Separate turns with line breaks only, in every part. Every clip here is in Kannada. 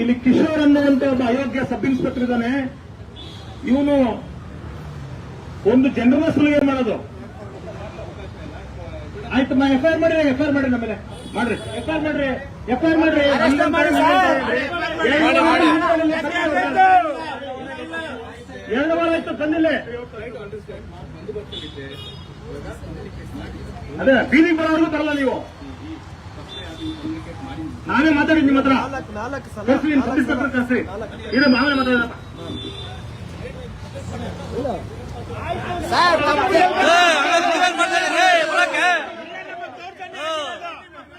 ಇಲ್ಲಿ ಕಿಶೋರ್ ಅನ್ನುವಂತ ಒಬ್ಬ ಅಯೋಗ್ಯ ಸಬ್ ಇನ್ಸ್ಪೆಕ್ಟರ್ ಇದ್ದಾನೆ. ಇವನು ಒಂದು ಜನರಲ್ ಸುಲಿಗೆ ಮಾಡೋದು. ಆಯ್ತು ಎಫ್ ಐ ಆರ್ ಮಾಡ್ರಿ ಎಫ್ ಐ ಮಾಡ್ರಿ ನಮ್ಮನೆ ಮಾಡ್ರಿ. ಎಫ್ಐಆರ್ ಮಾಡ್ರಿ ಎಫ್ ಐ ಮಾಡ್ರಿ. ಎರಡು ವಾರ ಆಯ್ತು ತಂದಿಲ್ಲೇ ಅದೇ ಬೀದಿಗೆ ಬರೋವರೆಗೂ ಬರಲ್ಲ ನೀವು. ನಾನೇ ಮಾತಾಡಿ ನಿಮ್ಮ ಹತ್ರ
ನಾಲ್ಕು ನಾಲ್ಕು ಸಲ
ಕರ್ಸಿ ಸಬ್ ಇನ್ಸ್ಪೆಕ್ಟರ್ ಕರ್ಸಿ ಇದು ಮಾವನ ಮಾತಾಡೋಣ
ಸರ್ ತಪ್ಪು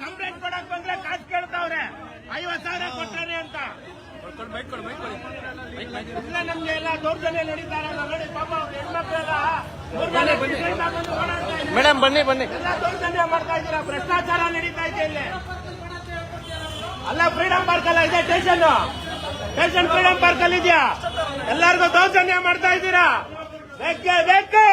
ಕಂಪ್ಲೇಂಟ್ ಕೊಡಕ್ ಬಂದ್ರೆ ಕಾಸು ಕೇಳ್ತಾವ್ರೆ ಐವತ್ ಸಾವಿರ ಕೊಟ್ಟಾನೆ ಅಂತ ಇಲ್ಲ ನಮ್ಗೆ ಎಲ್ಲ ದೌರ್ಜನ್ಯ ನೋಡಿ ಪಾಪ ಅವ್ರ ಹೆಣ್ಮಕ್ಳೆಲ್ಲ
ಮೇಡಮ್ ಬನ್ನಿ ಬನ್ನಿ
ಎಲ್ಲ ದೌರ್ಜನ್ಯ ಮಾಡ್ತಾ ಇದ್ದೀರಾ ಭ್ರಷ್ಟಾಚಾರ ನಡೀತಾ ಇದೆ ಇಲ್ಲಿ ಅಲ್ಲ ಫ್ರೀಡಂ ಪಾರ್ಕ್ ಅಲ್ಲ, ಇದೆ ಸ್ಟೇಷನ್ ಸ್ಟೇಷನ್ ಫ್ರೀಡಂ ಪಾರ್ಕ್ ಅಲ್ಲಿ ಇದೆಯಾ? ಎಲ್ಲರಿಗೂ ದೌರ್ಜನ್ಯ ಮಾಡ್ತಾ ಇದ್ದೀರಾ? ಬೇಕೇ ಬೇಕು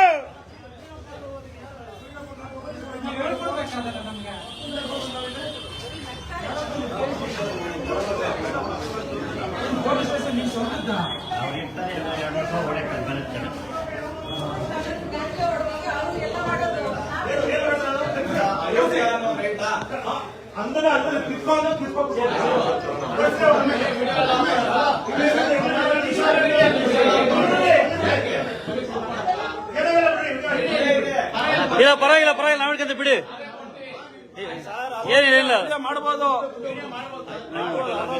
ಅಂದ್ರೆ ಅಂದ್ರೆ ಕಿತ್ಕೊಂಡು ಕಿತ್ಕೊಂಡು
ಇಲ್ಲ ಪರವಾಗಿಲ್ಲ ಪರವಾಗಿಲ್ಲ ನಾವಿಡ್ಕಂತ ಬಿಡಿ ಏನಿಲ್ಲ ಇಲ್ಲ
ಮಾಡ್ಬೋದು
ಇಲ್ಲಿ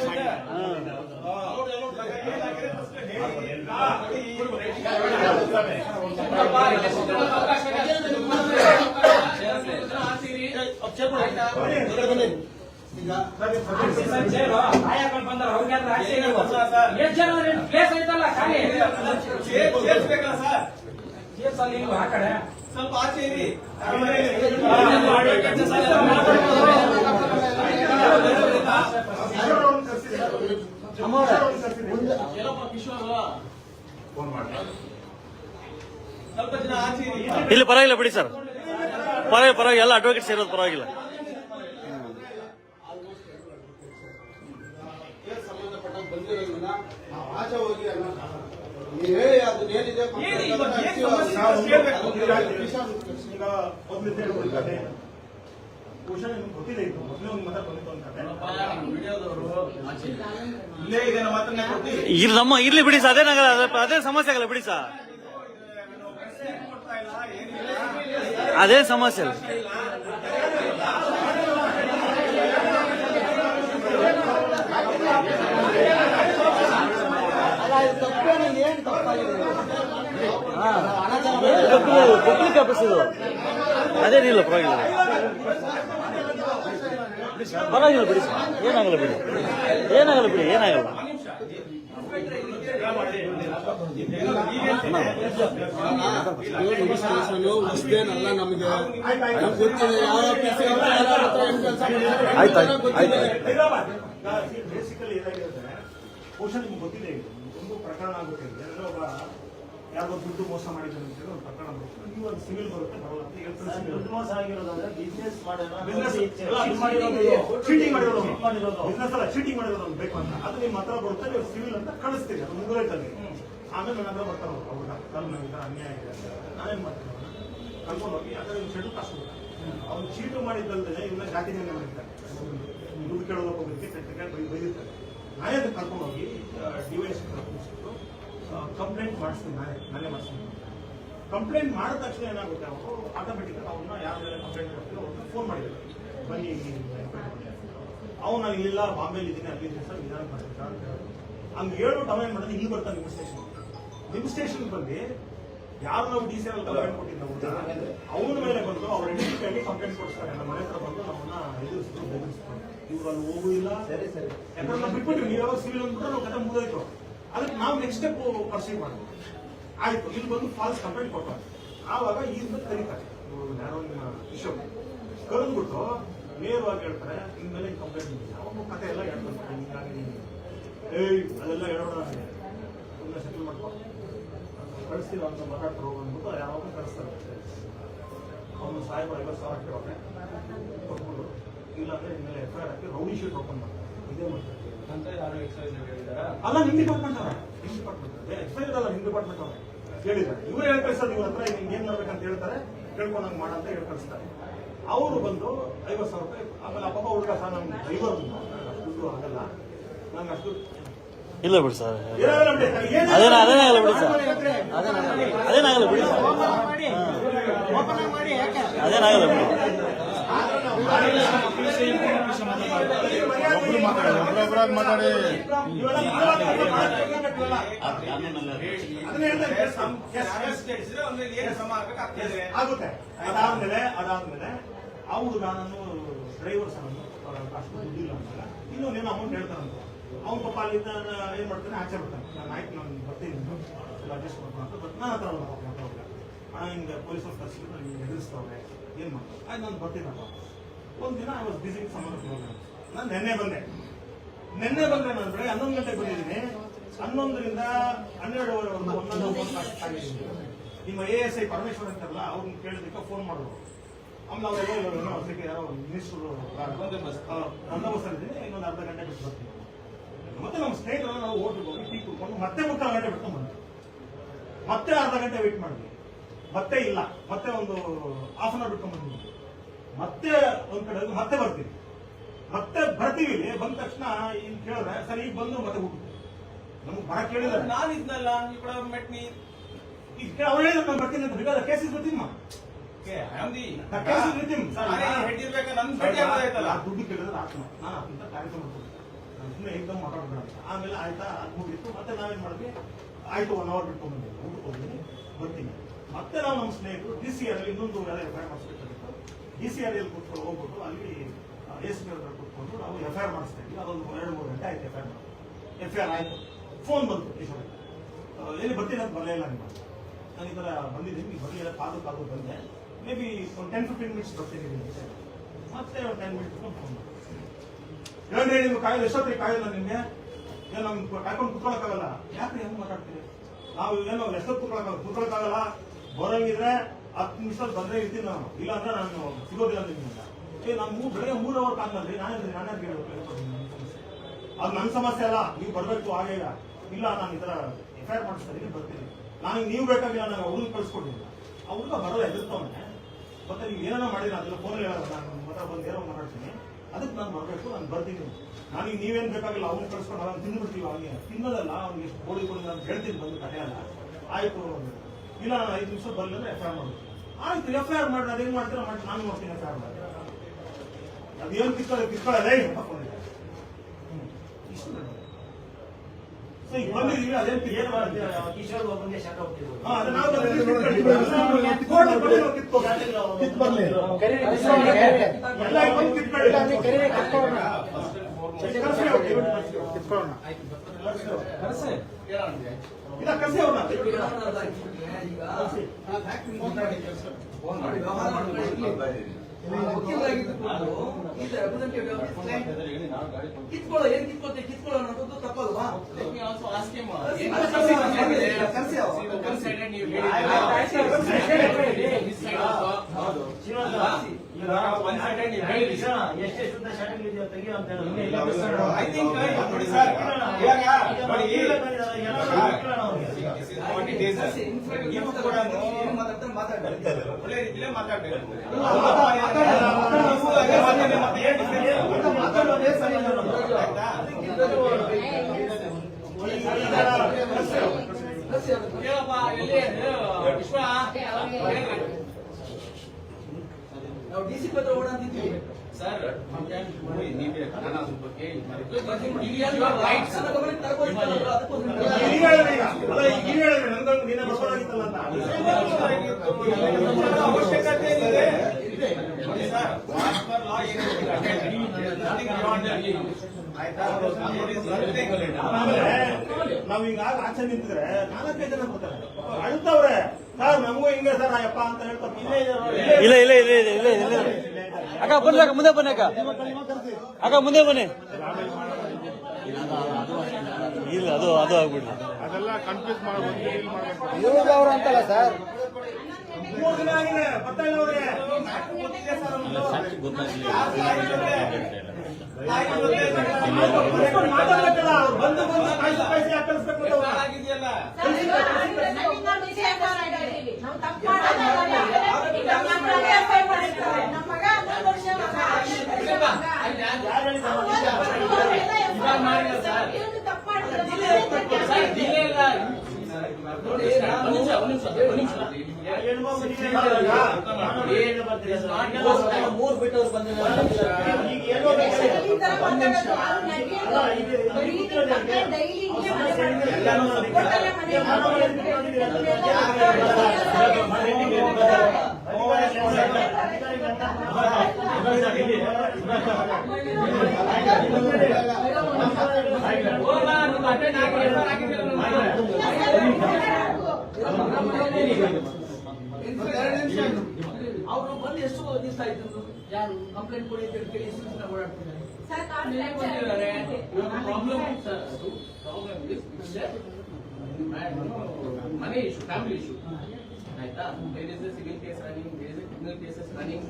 ಪರವಾಗಿಲ್ಲ ಬಿಡಿ ಸರ್.
ಆಚೆ ಏನಿದೆ
ಪರವಾಗಿ ಎಲ್ಲ ಅಡ್ವೊಕೇಟ್
ಸೇರೋದು ಪರವಾಗಿಲ್ಲ. ನಮ್ಮ
ಇರ್ಲಿ ಬಿಡಿ ಅದೇನಾಗಲ್ಲ ಅದೇ- ಅದೇ ಸಮಸ್ಯೆ ಆಗಲ್ಲ ಬಿಡಿ ಸರ್. ಅದೇ ಸಮಸ್ಯೆ ಪಬ್ಲಿಕ್ ಆಫೀಸ್ ಇದು ಅದೇನಿಲ್ಲ ಪರವಾಗಿಲ್ಲ. ಪರವಾಗಿಲ್ಲ ಬಿಡಿ ಏನಾಗಲ್ಲ ಬಿಡಿ. ಏನಾಗಲ್ಲ ಬಿಡಿ ಏನಾಗಲ್ಲ.
ಹೊಸದೇನಲ್ಲ ನಮಗೆ ಗೊತ್ತಿದೆ.
ಬೇಸಿಕಲಿ ಏನಾಗಿದೆ ನಿಮ್ಗೆ ಗೊತ್ತಿದೆ ಒಂದು ಪ್ರಕರಣ ಆಗುತ್ತೆ. ಎಲ್ಲರೂ ಒಬ್ಬ ಯಾರೋ ದುಡ್ಡು ಮೋಸ ಮಾಡಿದ್ರು ಅಂತ ಹೇಳಿ ಒಂದು ಪ್ರಕರಣ ಬರುತ್ತೆ. ನೀವು ಒಂದು ಸಿವಿಲ್ ಬರುತ್ತೆ ಬರಲ್ಲ ಅಂತ ಹೇಳ್ತಾರೆ ದುಡ್ಡು ಮೋಸ ಆಗಿರೋದಾದ್ರೆ ಬಿಸ್ನೆಸ್ ಚೀಟಿಂಗ್ ಮಾಡಿರೋದು ಬಿಸ್ನೆಸ್ ಅಲ್ಲ ಚೀಟಿಂಗ್ ಮಾಡಿರೋದು ಬೇಕು ಅಂತ. ಅದು ನಿಮ್ಮ ಹತ್ರ ಬರುತ್ತೆ ನೀವು ಸಿವಿಲ್ ಅಂತ ಕಳಿಸ್ತೀರಿ. ಅದು ಮುಗಿದೋಯ್ತಲ್ಲಿ ಆಮೇಲೆ ನನ್ನ ಹತ್ರ ಬರ್ತಾರೆ ಅವ್ರು. ಅವ್ರ ಕಲ್ ನನಗೆ ಅನ್ಯಾಯ ಇದೆ ಅಂತ. ನಾನೇನ್ ಮಾಡ್ತೀನಿ? ಕರ್ಕೊಂಡು ಹೋಗಿ ಯಾಕಂದ್ರೆ ಒಂದು ಶೆಡ್ಯೂಲ್ ಕಾಸು ಅವ್ನು ಚೀಟು ಮಾಡಿದ್ದಲ್ಲದೆ ಇವನ್ನ ಜಾತಿ ನಿರ್ಣಯ ಮಾಡಿದ್ದಾರೆ ದುಡ್ಡು ಕೇಳೋದಕ್ಕೆ ಬೈದಿರ್ತಾರೆ ನಾನೇ ಅದಕ್ಕೆ ಕರ್ಕೊಂಡು ಹೋಗಿ ಡಿವೈಸ್ ಕರ್ಕೊಂಡ್ಬಿಟ್ಟು ಕಂಪ್ಲೇಂಟ್ ಮಾಡಿಸ್ತೀನಿ ನಾನೇ ನಾನೇ ಮಾಡಿಸ್ತೀನಿ ಕಂಪ್ಲೇಂಟ್ ಮಾಡಿದ ತಕ್ಷಣ ಏನಾಗುತ್ತೆ ಅವರು ಆಟೋಮೆಟಿಕ್ ಅವ್ರನ್ನ ಯಾರ ಮೇಲೆ ಕಂಪ್ಲೇಂಟ್ ಕೊಡ್ತೀರೋ ಅವ್ರನ್ನ ಫೋನ್ ಮಾಡಿದ್ರು. ಬನ್ನಿ ಅವ್ನು ನಾನು ಇಲ್ಲಿಲ್ಲ ಬಾಂಬೆಲಿ ಇದ್ದೀನಿ ಅಲ್ಲಿ ಇದ್ದೀನಿ ಸರ್ ನಿಧಾನ ಮಾಡ್ತೀನಿ ಸರ್ ಅಂತ. ಹಂಗೆ ಹೇಳ್ಬಿಟ್ಟು ಅವನೇನು ಮಾಡಿದ್ರೆ? ಇಲ್ಲಿ ಬರ್ತಾನೆ ನಿಮ್ಮ ಸ್ಟೇಷನ್ ನಿಮ್ಮ ಸ್ಟೇಷನ್ ಬಂದು ಯಾರು ನಾವು ಡಿ ಸಿ ಎಲ್ ಕಂಪ್ಲೇಂಟ್ ಕೊಟ್ಟಿದ್ದು ಅವನ ಮೇಲೆ ಬಂದು ಅವ್ರ ಐಡೆಂಟಿಟಿ ಕಂಪ್ಲೇಂಟ್ ಕೊಡ್ತಾರೆ ನಮ್ಮ ಮನೆ ಹತ್ರ ಬಂದು ನಮ್ಮನ್ನ ಎದುರಿಸಿದ್ರು ಬೆದರಿಸಿದ್ರು ಇವ್ರು ಅಲ್ಲಿ ಹೋಗು ಇಲ್ಲ.
ಸರಿ ಸರಿ.
ಯಾಕಂದ್ರೆ ನಾವು ಬಿಟ್ಬಿಟ್ಟು ನೀವು ಯಾವಾಗ ಸಿವಿಲ್ ಅಂದ್ಬಿಟ್ಟು ನಾವು ಕತೆ ಮುಗಿದೋಯ್ತು. ಅದಕ್ಕೆ ನಾವು ನೆಕ್ಸ್ಟ್ ಸ್ಟೆಪ್ ಪರ್ಸೀವ್ ಮಾಡ್ತೀವಿ ಆಯ್ತು, ಇಲ್ಲಿ ಬಂದು ಫಾಲ್ಸ್ ಕಂಪ್ಲೇಂಟ್ ಕೊಟ್ಟಾರೆ ಆವಾಗ ಈಗ ಕರೀತಾರೆ. ಯಾರೋ ಬಿಷಪ್ ಕರೆದ್ಬಿಟ್ಟು ನೇರವಾಗಿ ಹೇಳ್ತಾರೆ ನಿಮ್ಮ ಮೇಲೆ ಕಂಪ್ಲೇಂಟ್ ಇದೆ ಅವಾಗ ಕತೆ ಎಲ್ಲ ಹೇಳ್ತಾರೆ. ಹಿಂಗಾಗಿ ಏಯ್, ಅದೆಲ್ಲ ಹೇಳೋಣ ಸುಮ್ಮನೆ ಸೆಟಲ್ ಮಾಡ್ಕೊ. ಕಳಿಸ್ತೀವಿ ಅಂತ ಮಾತಾಡ್ತಾರೆ ಅಂದ್ಬಿಟ್ಟು ಯಾವಾಗ ಕಳಿಸ್ತಾರೆ. ಅವನು ಸಾಹೇಬ ಐವತ್ತು ಸಾವಿರ ಕೇಳೋಕೆ ಕೊಟ್ಬಿಟ್ಟು, ಇಲ್ಲಾಂದ್ರೆ ಇನ್ಮೇಲೆ ಎಫ್ ಐ ಆರ್ ಹಾಕಿ ರೌಡಿ ಶೀಟ್ ಓಪನ್ ಮಾಡ್ತಾರೆ. ಇದೇ ಮಾಡ್ತಾರೆ.
ಅಂತ ಯಾರು ಎಕ್ಸೈಸ್ ಹೇಳಿದಾರ.
ಅಲ್ಲ ನಿಮ್ ಡಿಪಾರ್ಟ್ಮೆಂಟ್ ಅವರ. ನಿಮ್ ಡಿಪಾರ್ಟ್ಮೆಂಟ್ ಎಕ್ಸೈಸ್ ಅಲ್ಲ ನಿಮ್ ಡಿಪಾರ್ಟ್ಮೆಂಟ್ ಅವ್ರೆ. ಹೇಳಿದ್ದಾರೆ. ಇವ್ರು ಹೇಳಿ ಕಳಿಸೋದು ಇವ್ರ ಹತ್ರ ಹಿಂಗ್ ಏನ್ ಮಾಡ್ಬೇಕಂತ ಹೇಳ್ತಾರೆ. ಕೇಳ್ಕೊಂಡಂಗ್ ಮಾಡ ಅಂತ ಹೇಳಿ ಕಳಿಸ್ತಾರೆ. ಅವರು ಬಂದು ಐವತ್ತು ಸಾವಿರ ರೂಪಾಯಿ ಆಮೇಲೆ ಅಪ್ಪ ಪಾಪ ಹುಡುಗ ಸಹ ನಮ್ಮ ಡ್ರೈವರ್ ದುಡ್ಡು ಆಗಲ್ಲ. ನಂಗೆ ಅಷ್ಟು
ಇಲ್ಲ ಬಿಡಿ ಸರ್. ಅದೇನ ಅದೇನಾಗಲ್ಲ ಬಿಡಿ ಸರ್. ಅದೇನಾಗಲ್ಲ ಬಿಡಿ ಸರ್.
ಓಪನ್ ಮಾಡಿ.
ಅದೇನಾಗಲ್ಲ ಬಿಡಿ.
ಕೇಸ್ ನಮ್- ಕೇಸ್- ಕೇಸ್ ಆಗುತ್ತೆ ಅದಾದ್ಮೇಲೆ ಅದಾದ್ಮೇಲೆ ಹುಡುಗ ನಾನು ಡ್ರೈವರ್ ಸರ್ ಅಷ್ಟು ದುಡ್ಡಿಲ್ಲ ಅಂತಾಗ ಇನ್ನೊಂದು ಏನೋ ಅಮೌಂಟ್ ಹೇಳ್ತಾರಂತ ಅವ್ನ ಪಾಪ ಅಲ್ಲಿಂದ ನಾನು ಏನ್ ಮಾಡ್ತಾನೆ ಆಚೆ ಬರ್ತಾನೆ ನಾನು ಆಯ್ತು, ನಾನು ಬರ್ತೀನಿ ಅಡ್ಜಸ್ಟ್ ಮಾಡ್ಕೊಂಡು ಅಂತ ಬಟ್ ನಾನು ಹತ್ರ ಮಾತಾಡುವಾಗ. ಅಣ್ಣ ಹಿಂಗೆ ಪೊಲೀಸರು ಕರ್ಸಿದ್ರು ನನಗೆ ಹಿಂಗೆ ಎದುರಿಸ್ತವ್ರೆ ಏನ್ ಮಾಡ್ತಾರೆ ಆಯ್ತು ನಾನು ಬರ್ತೀನಪ್ಪ ಒಂದಿನ ಐ ವಾಸ್ ಬಿಸಿ ಸಂಬಂಧ ನಾನು ನಿನ್ನೆ ಬಂದೆ. ನಿನ್ನೆ ಬಂದ್ರೆ ನಾನು ಬೆಳಗ್ಗೆ ಹನ್ನೊಂದು ಗಂಟೆಗೆ ಬಂದಿದ್ದೀನಿ. ಹನ್ನೊಂದರಿಂದ ಹನ್ನೆರಡುವರೆವರೆಗೂ ಒಂದೊಂದು ನಿಮ್ಮ ಎ ಎಸ್ ಐ ಪರಮೇಶ್ವರ್ ಅಂತಾರಲ್ಲ ಅವ್ರನ್ನ ಕೇಳಿದಕ್ಕೆ ಫೋನ್ ಮಾಡೋರು ಆಮೇಲೆ ಅವರೆಲ್ಲ ಹೇಳೋರು ಅದಕ್ಕೆ ಯಾರೋ ಮಿನಿಸ್ಟ್ರು ಬಂದೋಬಸ್ತಲ್ಲಿದ್ದೀನಿ ಇನ್ನೊಂದು ಅರ್ಧ ಗಂಟೆ ಬಿಟ್ಟು ಬರ್ತೀನಿ. ಮತ್ತೆ ನಮ್ಮ ಸ್ನೇಹಿತರನ್ನ ನಾವು ಹೋಟ್ಲಿಗೆ ಹೋಗಿ ಟೀ ಕುಡ್ಕೊಂಡು ಮತ್ತೆ ಮುಕ್ಕಾಲು ಗಂಟೆ ಬಿಟ್ಟು ಬಂದ್ವಿ. ಮತ್ತೆ ಅರ್ಧ ಗಂಟೆ ವೇಟ್ ಮಾಡಿದ್ವಿ. ಮತ್ತೆ ಇಲ್ಲ. ಮತ್ತೆ ಒಂದು ಹಾಫ್ ಅನ್ ಅವರ್ ಬಿಟ್ಕೊಂಡು ಬಂದ್ವಿ. ಮತ್ತೆ ಒಂದ್ ಕಡೆ ಮತ್ತೆ ಬರ್ತೀವಿ ಮತ್ತೆ ಬರ್ತೀವಿ. ಇಲ್ಲಿ ಬಂದ ತಕ್ಷಣ ಇಲ್ಲಿ ಕೇಳಿದ್ರೆ ಸರಿ ಈಗ ಬಂದು ಮತ್ತೆ ಹುಟ್ಟು ನಮ್ಗೆ ಬರ ಕೇಳಿದ್ರೆ
ನಾನು ಇದ್ನಲ್ಲ ಈ ಕೂಡ ಮೆಟ್ ನೀ
ಈಗ ಅವ್ರು ಹೇಳಿದ್ರು ನಾನು ಬರ್ತೀನಿ ಅಂತ ಬೇಕಾದ್ರೆ case is with case is with
head ಇರ್ಬೇಕಾ ನನ್ ಭೇಟಿ ಆಗೋದಾಯ್ತಲ್ಲ
ದುಡ್ಡು ಕೇಳಿದ್ರೆ ನಾನು ಕಾರ್ಯಕ್ರಮ ಸುಮ್ಮನೆ ಏಕದಮ್ ಆಮೇಲೆ ಆಯ್ತಾ ಅದು ಮುಗಿತ್ತು ಮತ್ತೆ ನಾವೇನ್ ಮಾಡಿದ್ವಿ? ಆಯ್ತು ಒನ್ ಅವರ್ ಬಿಟ್ಕೊಂಡು ಊಟಕ್ಕೆ ಬರ್ತೀನಿ. ಮತ್ತೆ ನಾವು ನಮ್ಮ ಸ್ನೇಹಿತರು ಡಿ ಸಿ ಆರ್ ಇನ್ನೊಂದು ಐ ಡಿ ಸಿ ಆರ್ ಎಲ್ಲಿ ಕೂತ್ಕೊಂಡು ಹೋಗ್ಬಿಟ್ಟು ಅಲ್ಲಿ ಎಸ್ ಪಿ ಹತ್ರ ಕೂತ್ಕೊಂಡು ನಾವು ಎಫ್ ಐ ಆರ್ ಮಾಡಿಸ್ತಾ ಇದ್ವಿ. ಅದೊಂದು ಎರಡು ಮೂರು ಗಂಟೆ ಆಯ್ತು F I R F I R ಆಯ್ತು. ಫೋನ್ ಬಂತು ಈಶ್ವರ ಎಲ್ಲಿ ಬರ್ತೀನಿ ಅಂತ ಬರಲಿಲ್ಲ ನಿಮ್ಮ ನಾನು ಈ ಥರ ಬಂದಿದ್ದೀನಿ, ನೀವು ಬರಲಿಲ್ಲ ಕಾದು ಕಾದು ಬಂದೆ. ಮೇ ಬಿ ಒಂದು ಟೆನ್ ಫಿಫ್ಟೀನ್ ಮಿನಿಟ್ಸ್ ಬರ್ತೀನಿ ಮತ್ತೆ ಒಂದು ಟೆನ್ ಮಿನಿಟ್ಸ್ ಫೋನ್ ಹೇಳಿದರೆ ನೀವು ಕಾಯಿಲ್ಲ ಎಷ್ಟೊತ್ತಿಗೆ ಕಾಯಿಲ್ಲ ನಿಮಗೆ ಏನು ನಮ್ಗೆ ಕಾಯ್ಕೊಂಡು ಕುತ್ಕೊಳಕ್ಕಾಗಲ್ಲ? ಯಾಕೆ ಹೆಂಗೆ ಮಾತಾಡ್ತೀರಿ? ನಾವು ಏನೋ ಎಷ್ಟೊತ್ತು ಕುತ್ಕೊಳಕ್ಕಾಗಲ್ಲ? ಕುತ್ಕೊಳಕ್ಕಾಗಲ್ಲ? ಬರೋಂಗಿದ್ರೆ ಹತ್ತು ನಿಮಿಷದಲ್ಲಿ ಬಂದ್ರೆ ಇರ್ತೀನಿ ನಾನು. ಇಲ್ಲ ಅಂದ್ರೆ ನಾನು ಸಿಗೋದಿಲ್ಲ ನಿಮ್ಮಿಂದ ಏ ನಾನು ಮೂರು ಬೆಳಗ್ಗೆ ಮೂರು ಅವರ್ ಕಾಲದಲ್ಲಿ ನಾನೇ ನಾನೇ ಕೇಳಬೇಕು ಅದು ನನ್ನ ಸಮಸ್ಯೆ ಅಲ್ಲ, ನೀವು ಬರಬೇಕು, ಹಾಗೆ ಇಲ್ಲ. ಇಲ್ಲ, ನಾನು ಈ ತರ ಎಫ್ ಐ ಆರ್ ಬರ್ತೀನಿ. ನಾನು ನೀವು ಬೇಕಾಗಿಲ್ಲ, ನಾನು ಅವ್ರನ್ನ ಕಳ್ಸ್ಕೊಟ್ಟಿಲ್ಲ ಹುಡುಗ ಬರಲ್ಲ, ಎದುರ್ತಾವನೆ. ಮತ್ತೆ ನೀವು ಏನೋ ಮಾಡಿಲ್ಲ ಅದೆಲ್ಲ ಫೋನಲ್ಲಿ ಹೇಳೋದು ನಾನು ಬಂದು ಏನೋ ಮಾತಾಡ್ತೀನಿ. ಅದಕ್ಕೆ ನಾನು ಬರಬೇಕು, ನಾನು ಬರ್ತೀನಿ. ನನಗೆ ನೀವೇನು ಬೇಕಾಗಿಲ್ಲ, ಅವ್ರನ್ನ ಕಳ್ಸ್ಕೊಂಡು ಅವ್ನು ತಿಂದ್ಬಿಡ್ತೀವಿ ಅವನಿಗೆ ತಿನ್ನೋದಲ್ಲ, ಅವ್ನಿಗೆ ಎಷ್ಟು ಗೋಳಿ ಕೊಡಿ ಅಂತ ಹೇಳ್ತೀನಿ, ಬಂದು ಕಡೆಯಲ್ಲ ಆಯ್ತು. ಇಲ್ಲ, ನಾನು ಐದು ನಿಮಿಷ ಬರಲಿಲ್ಲ ಎಫ್ ಐ ಆರ್ ಮಾಡ್ತೀನಿ. ಆಯ್ತು ಎಫ್ ಐ ಆರ್ ಮಾಡಿ ಅದೇನ್ ಮಾಡ್ತೀರಾ? ಮಾಡಿ ನಾನು ನೋಡ್ತೀನಿ ಎಫ್ ಐ ಆರ್ ಮಾಡಿ. ಅದೇನು ಕಿತ್ಕೊಳ್ಳಿ ಕಿತ್ಕೊಳ್ಳೋದೇ ಇಷ್ಟು. ಸೊ ಈಗ ಬಂದಿದ್ದೀವಿ ಅದೇನು ಏನು ಮಾಡ್ತೀರಾ?
ಕಿಶೋರ್ ಒಬ್ಬನಿಗೆ ಶಾಖ ಹೋಗ್ತಿದ್ರು
ಹಾ, ಅದು ನಾವು ಕಿತ್ಕೊಳ್ಳಿ. ಬಂದು ಕಿತ್ಕೊಳ್ಳಿ. ಕಿತ್ಕೊಳ್ಳಿ. ಕರ್ಸಿ ಅವ್ರು, ಕಿತ್ಕೊಳ್ಳೋ ಅವ್ರು. ಇಲ್ಲ ಕರ್ಸಿ
ಕಿತ್ಕೊಳ್ತೀವಿ ಕಿತ್ಕೊಳ್ಳೋ ಅನ್ನೋದು ತಪ್ಪಲ್ವಾ ಶಾಟಿಂಗ್ ಇದೆಯೋ ತೆಗಿಯೋ ಅಂತ
ಐ ಥಿಂಕ್ uh, ನೋಡಿ sir, ಇವಾಗ ನೋಡಿ. ನೀವು ಕೂಡ ಒಳ್ಳೆ ನೀವು ಅದೇ ಮಾತಾಡಿ, ಮತ್ತೆ ಏನ್ difference? ಆಯ್ತಾ?
ನಾವು ಡಿ ಸಿ ಪತ್ರ ಓಡಾಡ್ತಿದ್ವಿ
ಸರ್ ನೀವೇ ನಾನು ಅದ್ರ ಬಗ್ಗೆ ಇದು. ಅವಶ್ಯಕತೆ
ನಾವ್ ಈಗ ಆಚೆ ನಿಂತಿದ್ರೆ ನಾಲ್ಕೈದು ಜನ ಬರ್ತಾರೆ. ಅಳ್ತವ್ರೆ ಅಂತ ಹೇಳ್ತಾರೆ ಇಲ್ಲೇ.
ಇಲ್ಲ ಇಲ್ಲ ಇಲ್ಲ ಇಲ್ಲ ಇಲ್ಲ ಅಕ್ಕ ಬನ್ನಿ ಅಕ್ಕ ಮುಂದೆ ಬನ್ನಿ ಅಕ್ಕ. ಅಕ್ಕ ಮುಂದೆ ಬನ್ನಿ. ಇಲ್ಲ ಅದು ಅದು ಆಗ್ಬಿಡ್ಲಿ.
ಅವ್ರು ಅಂತಲ್ಲ ಸರ್?
ಬಂದು ಬಂದು ಕಾಯ್ಸಿ ಕಾಯ್ಸಿ ಕಳಿಸ್ಬೇಕು ಅಂತ ಅವ್ರನ್ನ?
ಆಗಿದೆಯಲ್ಲ ಡಿಲೇ ಇಲ್ಲ ನೋಡಿ ಒಂದ್ ನಿಮಿಷ ಒಂದ್ ನಿಮಿಷ ಒಂದ್ ನಿಮಿಷ
ಹೆಣ್ಮಗು ನೀವೇ ಹೇಳಿದಾಗ,
ಏನು ಬರ್ತೀರಿ ಸರ್?
ಮೂರ್ ಬಿಟ್ಟವ್ರು ಬಂದಿದ್ದಾರೆ
ಈಗ ಏನೋ
ಹೋಗ್ಲಾ, ನೀವು attend ಆಗಿ, refer ಆಗಿದ್ದೀರ ನೀವು.
ಅವರು ಬಂದು ಎಷ್ಟು ದಿವಸ ಯಾರು ಕಂಪ್ಲೇಂಟ್ ಕೊಡಿ ಅಂತ ಹೇಳಿ ದಿವಸ ಓಡಾಡ್ತಿದ್ದಾರೆ.
ಮನೆ ಇಶ್ಯೂ ಫ್ಯಾಮಿಲಿ ಇಶ್ಯೂ ಆಯ್ತಾ? There is civil case running there is criminal cases running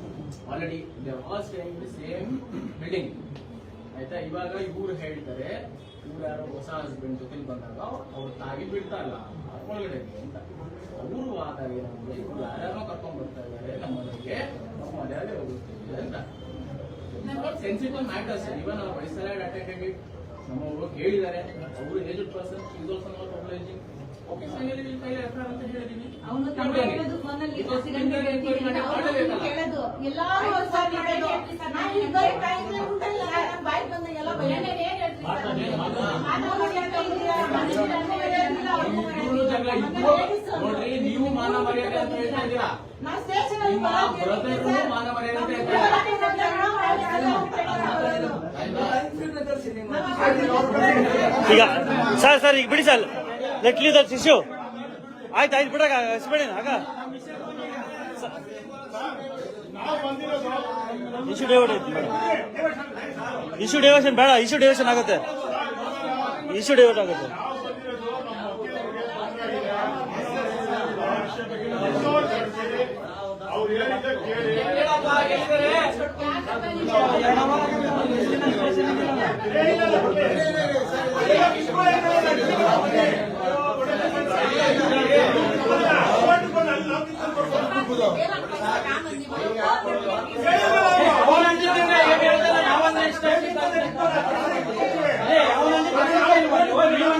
already they all staying the same building ಆಯ್ತಾ? ಇವಾಗ ಇವ್ರು ಹೇಳ್ತಾರೆ ಇವ್ರು ಯಾರೋ ಹೊಸ ಹಸ್ಬೆಂಡ್ ಜೊತೆ ಬಂದಾಗ ಅವ್ರು ತಾಗಿ ಬಿಡ್ತಾ ಇಲ್ಲ. ಒಳಗಡೆ ಅಂತ. ಅವರು ಆದಾಗ ಇವ್ರು ಯಾರ್ಯಾರೋ ಕರ್ಕೊಂಡ್ ಬರ್ತಾ ಇದ್ದಾರೆ ನಮ್ಮ ಮನೆಗೆ ನಾವು ಮನೆಯಲ್ಲೇ ಹೋಗುತ್ತೀವಿ ಅಂತ ಸೆನ್ಸಿಟಿವ್ ಮ್ಯಾಟರ್ಸ್ ಇವನ್ ಅವ್ರ ವಯಸ್ಸೆಲ್ಲ ಅಟೆಂಡೆಡ್ ನಮ್ಮವರು ಕೇಳಿದ್ದಾರೆ ಅವರು aged person also not obliging okay ಅಂತ ಹೇಳಿದೀನಿ.
ಅವನು ತಮ್ಮ ಹೇಳೋದು ಅವ್ನು ಕೇಳೋದು. ಎಲ್ಲಾರು ಹೇಳೋದು ನಾನು ಟೈಮ್ಲೆ ಉಂಟಲ್ಲ ಬಾಯಿ ಬಂದ ಎಲ್ಲ? ಮನುಷ್ಯರ
ನೋಡ್ರಿ ನೀವು ಮಾನ ಮರ್ಯಾದೆ ಅಂತ ಹೇಳ್ತಾ ಇದ್ದೀರಾ? ನಿಮ್ಮ
ಸರ್?
ಮಾನ ಮರ್ಯಾದೆ ಅಂತ
ಈಗ ಸರ್ ಸರ್ ಈಗ ಬಿಡಿ sir. Let leave that issue ಆಯ್ತು ಆಯ್ತು ಬಿಡಾಗ ಹಸ್ಬೇಡಿ ಆಗ. ಇಶ್ಯೂ ಡೈವರ್ಟ್ ಇಶ್ಯೂ ಡೈವರ್ಷನ್ ಬೇಡ ಇಶ್ಯೂ ಡೈವರ್ಷನ್ ಆಗುತ್ತೆ. ಇಶ್ಯೂ ಡೈವರ್ಟ್ ಆಗುತ್ತೆ
ಅವ್ರು ಹೇಳಿದ್ದ ಕೇಳಿ
ಹೇಳಪ್ಪ, ಹೇಳಿದ್ದಾರೆ. ಅವ್ನು ಅಂತಿದ್ದಾನೆ, ಏನ್ ಹೇಳ್ತಾನೆ, ನಾವನ್ನ ಇಷ್ಟ ಇಷ್ಟ ಏ, ಅವ್ನು ಅಂತಿದ್ದಾನೆ,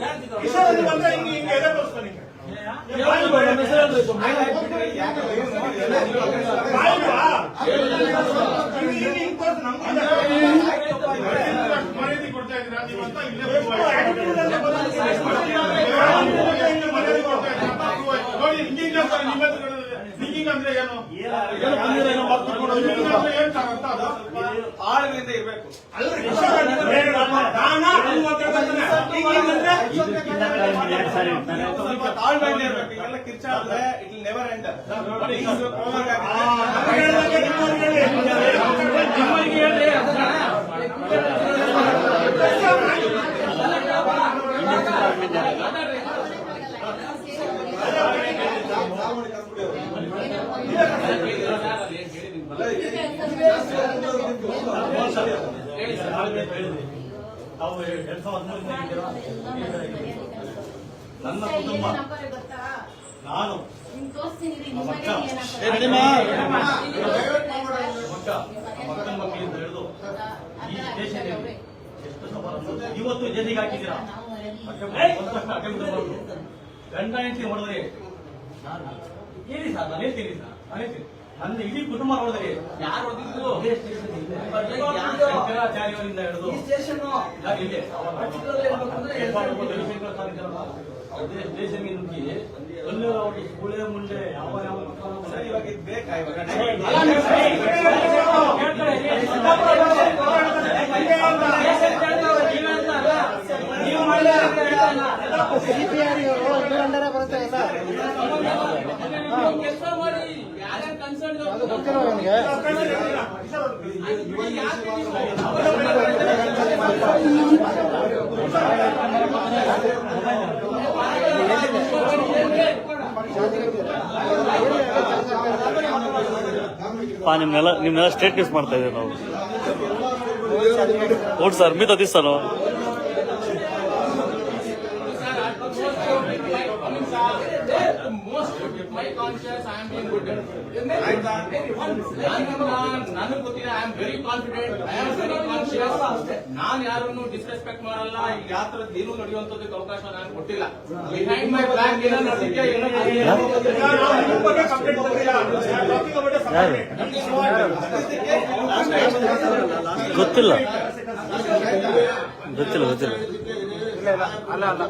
ನೀವು ಅಂತಿದ್ದಾನೆ. ನಾವು ಮಾತಾಡೋದು ಕಿಚ್ಚಡವ್ರು ನೀವು ನೋಡಿ, ಅವ್ನ್ದಾದ್ರೆ ಒಪ್ಪಿಗೆ ಮಾಡ್ಬೋದು.
ಕಿಶೋರ್ ಬಂದ್ರೆ ಹಿಂಗೆ ಹಿಂಗೆ ಎದೆ ತೋರಿಸ್ತಾನೆ ಹಿಂಗೆ. ಬಾಯಿ ಬಾ. ಬಾಯಿ ಬಾ. ಹಿಂಗೆ ಹಿಂಗೆ ಹಿಂಗೆ ತೋರ್ಸು, ನಮ್ಗೆ ಮರ್ಯಾದೆ ಕೊಡ್ತಾ ಇದ್ದೀರಾ ನೀವು ಅಂತ ಇಲ್ಲೇ ಹಿಂಗೆ ಮರ್ಯಾದೆ ಕೊಡ್ತಾ ಇದ್ದೀರಾ? ನೋಡಿ ಹಿಂಗೆ ಹಿಂಗೆ ಅಂತಾರೆ, ನಿಮ್ಮ ಹತ್ರ ಹಿಂಗೆ ಹಿಂಗೆ ಅಂದ್ರೆ ಏನು ಏನು ಬಂದಿರೋ ಏನು ಏನ್?
ಆಳುಗಳಿಂದ ಇರ್ಬೇಕು
ಅಲ್ರಿ, ಕಿಶೋರ್ ಅಂದ್ರೆ ದಾನ ಅಂತ ಮಾತಾಡ್ತಾನೆ. ಹಿಂಗೆ ಹಿಂಗೆ ಅಂದ್ರೆ
ಸ್ವಲ್ಪ ತಾಳ್ಮೆಯಿಂದ ಇರ್ಬೇಕು ಈಗೆಲ್ಲ ಕಿರ್ಚಾಡಿದ್ರೆ ಇಟ್ ವಿಲ್ ನೆವರ್ ಎಂಡ್ ನೋಡಿ ಈಗ ಹೋಗಕ್ಕೆ
ಸರ್. ಹೇಳಿ.
ನಿಮ್ಮಲ್ಲಿ ಹೇಳ್ರಿ
ತಾವು ಎರಡ್ ಸಾವಿರದ ಇದ್ದೀರಾ? ನನ್ನ ಕುಟುಂಬ. ನಾನು. ಮಕ್ಕ ಮಕ್ಕಳ ಮಕ್ಕಳಿಂದ ಹಿಡಿದು ಈ ದೇಶದಲ್ಲಿ ಎಷ್ಟು ಸವಾಲು ಇವತ್ತು ಜನಿಗೆ ಹಾಕಿದ್ದೀರಾ? ಗಂಡ ಹೆಂಡತಿ ಹೊಡೆದ್ರೆ ಹೇಳಿ ಸರ್ ನಾನು ಹೇಳ್ತೀನಿ ಸರ್. ನಾನು ಹೇಳ್ತೀನಿ. ನನ್ನ ಇಡೀ ಕುಟುಂಬ ನೋಡಿದ್ರಿ
ಯಾರು ಹೊಡೆದಿದ್ದು
ಶಂಕರಾಚಾರ್ಯವರಿಂದ ಹಿಡಿದು ಸ್ಟೇಷನ್ಗೆ ನುಗ್ಗಿ ಅಲ್ಲೇ ಅವ್ರು ಕೂಳೆ ಮುಂಡೆ ಯಾವ ಯಾವ
ಇವಾಗ ಇದು ಬೇಕಾ ಇವಾಗ
ನೀವು ಸರಿ ಹೇಳ್ತಾರೆ.
ಹೇಳ್ತಾರೆ.
ಸಿದ್ದಾಪುರ ಬಂದ್ರೆ ಹೋರಾಟದಲ್ಲಿ ಹಿಂಗೆ ಅಂತ.
ನೀವೇ ಅಂತ ಅಲ್ಲ ಕೆಲಸ ಮಾಡಿ ಯಾರ್ಯಾರು ಕನ್ಸರ್ನ್
ಪಾ ನಿಮ್ನೆಲ್ಲ ನಿಮ್ನೆಲ್ಲ ಸ್ಟೇಟ್ ನ್ಯೂಸ್ ಮಾಡ್ತಾ ಇದ್ದೀವಿ ನಾವು. ಓಟ್ ಸರ್ ಮೀತ ದಿಸ್ ಸರ್ ನಾವು
most my conscious I am being good ನನಗೆ ಗೊತ್ತಿದೆ I am very confident I am very conscious ನಾನು ಯಾರನ್ನು ಡಿಸ್ರೆಸ್ಪೆಕ್ಟ್ ಮಾಡಲ್ಲ ಈಗ ಯಾವ ಏನು ನಡೆಯುವಂತದಕ್ಕೆ ಅವಕಾಶ ನಾನು ಕೊಟ್ಟಿಲ್ಲ ಬಿಹೈಂಡ್ ಮೈ ಬ್ಯಾಕ್ ಏನೋ ನಡೆದಿದ್ಯಾ ಏನೋ
ಅಬೌಟ್
ಗೊತ್ತಿಲ್ಲ ಗೊತ್ತಿಲ್ಲ.
ಅಲ್ಲ ಅಲ್ಲ ಅಲ್ಲ.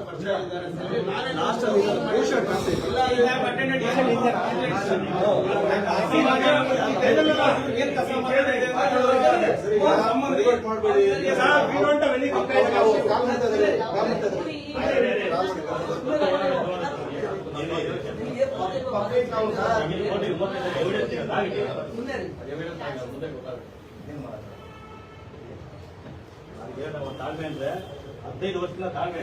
ಏನು
ಮಾಡ್ತಾರೆ ಈಗ ಹದಿನೈದು ವರ್ಷದ ತಾಳ್ಮೆ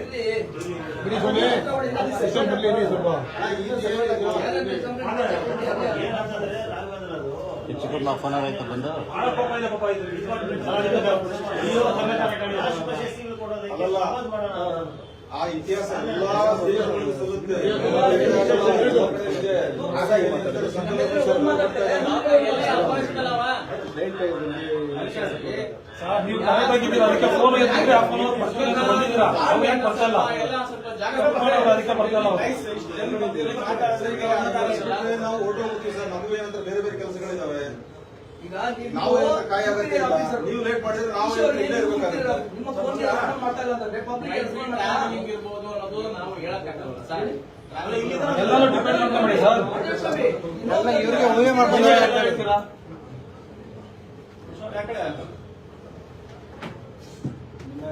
ಏನಂತಂದ್ರೆ ರಾಘವೇಂದ್ರ ಅದು
ಫೋನ್ ಆಯ್ತು ಬಂದು.
ಆ ಇತಿಹಾಸ ಎಲ್ಲಾ ಸಲ್ಲುತ್ತೆ.
ನೀವು ಕರೆ ಅದಕ್ಕೆ ಫೋನ್ ಎತ್ತಿದ್ರೆ ಆ ಫೋನ್ ಬರ್ತೀನಿ ಅಂತ ಬಂದಿದ್ದೀರಾ? ಅವ್ರು ಯಾಕೆ ಬರ್ಸಲ್ಲ
ಸ್ವಲ್ಪ ಜಾಗ
ಅದಕ್ಕೆ ಬರ್ಸಲ್ಲ
ನಾವು ಓಟೋ ಹೋಗ್ತೀವಿ ಸರ್ ನಮಗೂ ಏನಂತ ಬೇರೆ ಬೇರೆ ಕೆಲಸಗಳಿದಾವೆ
ಈಗ
ನಾವು ನೀವು ಲೇಟ್ ಮಾಡಿದ್ರೆ ನಾವು ಇಲ್ಲೇ ಇರ್ಬೇಕಾಗುತ್ತೆ
ನಿಮ್ಮ ಫೋನ್ ಮಾಡ್ತಾ ಇಲ್ಲ ಅಂತಂದ್ರೆ ಪಬ್ಲಿಕ್
ಟ್ರಾವೆಲಿಂಗ್ ಇರ್ಬೋದು ಅನ್ನೋದು ನಾವು ಹೇಳಕ್ಕಾಗಲ್ಲ ಸರ್.
ಎಲ್ಲರೂ ಡಿಪೆಂಡ್ ಸರ್
ಇವ್ರಿಗೆ ಮಾಡ್ಕೊಂಡು
ಹೇಳ್ತೀರಾ
ಒಂದು ಐದು ನಿಮಿಷ ಶಾಂತವಾಗಿ ಇರೋಣ. ಬರ್ಲಿ
ಆಯ್ತು,
ಅವ್ರು.
ಸ್ವಲ್ಪ ಎಲ್ಲ ಡಿಸ್ಕಸ್ ಆಗಿ ಅವಶ್ಯಕತೆ ಇದೆ ಅವರು ಬಿಟ್ಟು
ಆಯ್ತು ಒಂದು ಹತ್ತು ನಿಮಿಷ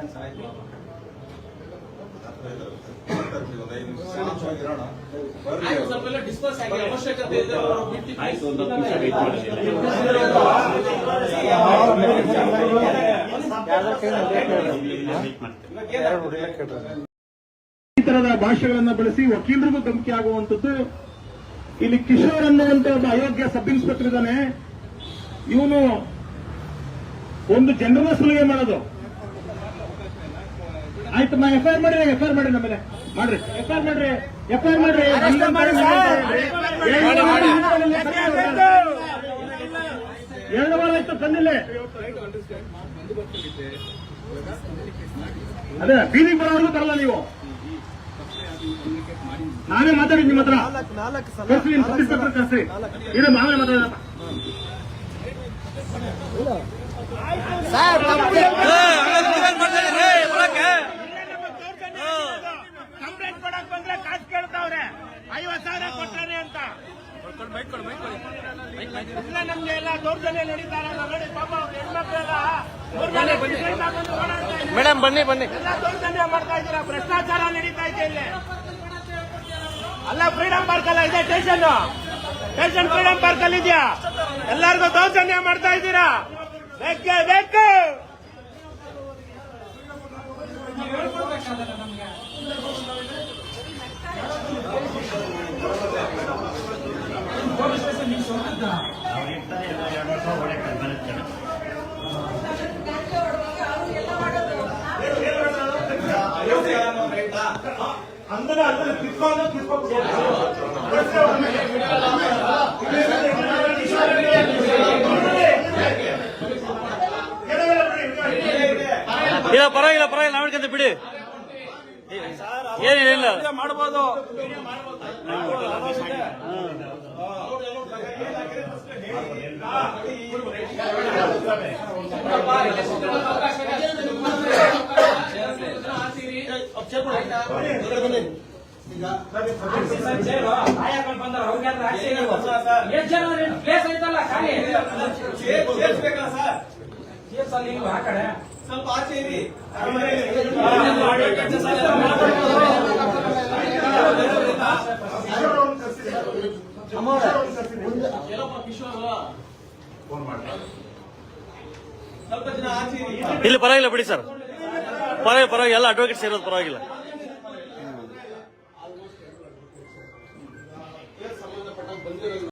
ಈ ತರದ ಭಾಷೆಗಳನ್ನ ಬಳಸಿ ವಕೀಲರಿಗೂ ಧಮಕಿ ಆಗುವಂತದ್ದು ಇಲ್ಲಿ ಕಿಶೋರ್ ಅನ್ನುವಂತ ಒಬ್ಬ ಅಯೋಗ್ಯ ಸಬ್ ಇನ್ಸ್ಪೆಕ್ಟರ್ ಇದ್ದಾನೆ. ಇವನು ಒಂದು ಜನರನ್ನ ಸುಲಿಗೆ ಮಾಡೋದು. ಆಯ್ತು ಮಾ ಎಫ್ ಐ ಆರ್ ಮಾಡ್ರಿ ಎಫ್ ಐ ಆರ್ ಮಾಡ್ರಿ ನಮ್ಮನೆ ಮಾಡ್ರಿ. ಎಫ್ ಐ ಆರ್ ಮಾಡ್ರಿ. ಎಫ್ ಐ ಆರ್ ಮಾಡ್ರಿ ಎರಡು ವಾರ ಆಯ್ತು ತಂದಿಲ್ಲ ಅದೇ ಬೀದಿಗೆ ಬರೋವರೆಗೂ ತರಲ್ಲ ನೀವು. ನಾನೇ ಮಾತಾಡಿ ನಿಮ್ಮ ಹತ್ರ. ಕರ್ಸಿ ಸಬ್ ಇನ್ಸ್ಪೆಕ್ಟರ್ ಕಳ್ಸಿ ಇದು ಮಾವೇ ಕಂಪ್ಲೇಂಟ್ ಕೊಡಕ್ ಬಂದ್ರೆ ಕಾಸು ಕೇಳ್ತಾವ್ರೆ ಐವತ್ ಸಾವಿರ ಕೊಟ್ಟಾನೆ ಅಂತ. ಇಲ್ಲ ನಮ್ಗೆ ಎಲ್ಲ ದೌರ್ಜನ್ಯ ನಡೀತಾರೆ. ನೋಡಿ ಪಾಪ ಹೆಣ್ಮಕ್ಳೆಲ್ಲ
ಮೇಡಮ್ ಬನ್ನಿ ಬನ್ನಿ.
ಎಲ್ಲ ದೌರ್ಜನ್ಯ ಮಾಡ್ತಾ ಇದ್ದೀರಾ? ಭ್ರಷ್ಟಾಚಾರ ನಡೀತಾ ಇದೆ ಇಲ್ಲಿ. ಅಲ್ಲ ಫ್ರೀಡಂ ಪಾರ್ಕ್ ಅಲ್ಲ ಇದೆ ಸ್ಟೇಷನ್ ಸ್ಟೇಷನ್ ಫ್ರೀಡಂ ಪಾರ್ಕ್ ಅಲ್ಲಿ ಇದೆಯಾ? ಎಲ್ಲರಿಗೂ ದೌರ್ಜನ್ಯ ಮಾಡ್ತಾ ಇದ್ದೀರಾ? ಬೇಕೇ ಬೇಕು. ಅಂದ್ರೆ ಅಂದ್ರೆ ಕಿತ್ಕೊಂಡು ಕಿತ್ಕೊಂಡು
ಇಲ್ಲ ಪರವಾಗಿಲ್ಲ ಪರವಾಗಿಲ್ಲ ನಾವಿಡ್ಕೊಂತ ಬಿಡಿ ಏನಿಲ್ಲ
ಮಾಡ್ಬೋದು
ಐತಲ್ಲ ಖಾಲಿ ಸೇರ್ಸಲ್ಲ ನೀವು ಆ ಕಡೆ
ಸ್ವಲ್ಪ ಆಚೆ
ಅವ್ರನ್ನ ಕರ್ಸಿದ್ದೀನಿ. ಕಿಶೋರ್ ಅವ್ರನ್ನ ಕರ್ಸಿದ್ದೀನಿ.
ಎಲ್ಲಪ್ಪ ಕಿಶೋರ್
ಫೋನ್
ಇಲ್ಲಿ ಪರವಾಗಿಲ್ಲ ಬಿಡಿ ಸರ್. ಪರವಾಗಿಲ್ಲ ಪರವಾಗಿಲ್ಲ. ಎಲ್ಲ ಅಡ್ವೊಕೇಟ್ಸ್ ಸೇರೋದು ಪರವಾಗಿಲ್ಲ.
ಸಂಬಂಧಪಟ್ಟ ಬಂದಿರೋ